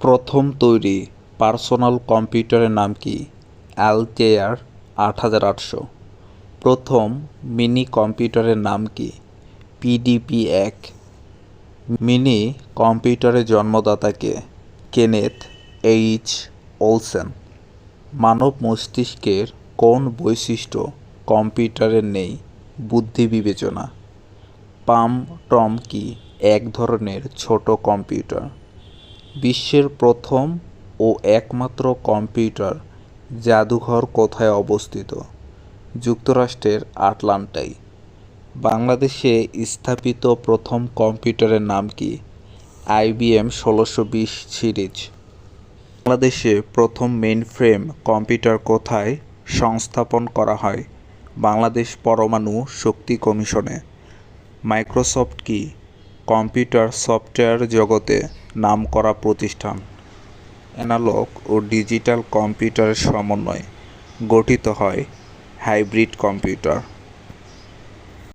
প্রথম তৈরি পার্সোনাল কম্পিউটারের নাম কি? অ্যালটেয়ার আট হাজার আটশো। প্রথম মিনি কম্পিউটারের নাম কি? পিডিপি এক। মিনি কম্পিউটারের জন্মদাতা কে? Kenneth H Olsen. মানব মস্তিষ্কের কোন বৈশিষ্ট্য কম্পিউটারের নেই? বুদ্ধি বিবেচনা। পাম টম কি? এক ধরনের ছোট কম্পিউটার। বিশ্বের প্রথম ও একমাত্র কম্পিউটার জাদুঘর কোথায় অবস্থিত? যুক্তরাষ্ট্রের আটলান্টায় বাংলাদেশে স্থাপিত প্রথম কম্পিউটারের নাম কি? আইবিএম ষোলোশো বিশ সিরিজ। বাংলাদেশে প্রথম মেইনফ্রেম কম্পিউটার কোথায় সংস্থাপন করা হয়? বাংলাদেশ পরমাণু শক্তি কমিশনে। মাইক্রোসফট কি? কম্পিউটার সফটওয়্যার জগতে নামকরা প্রতিষ্ঠান অ্যানালগ ও ডিজিটাল কম্পিউটারের সমন্বয়ে গঠিত হয় হাইব্রিড কম্পিউটার।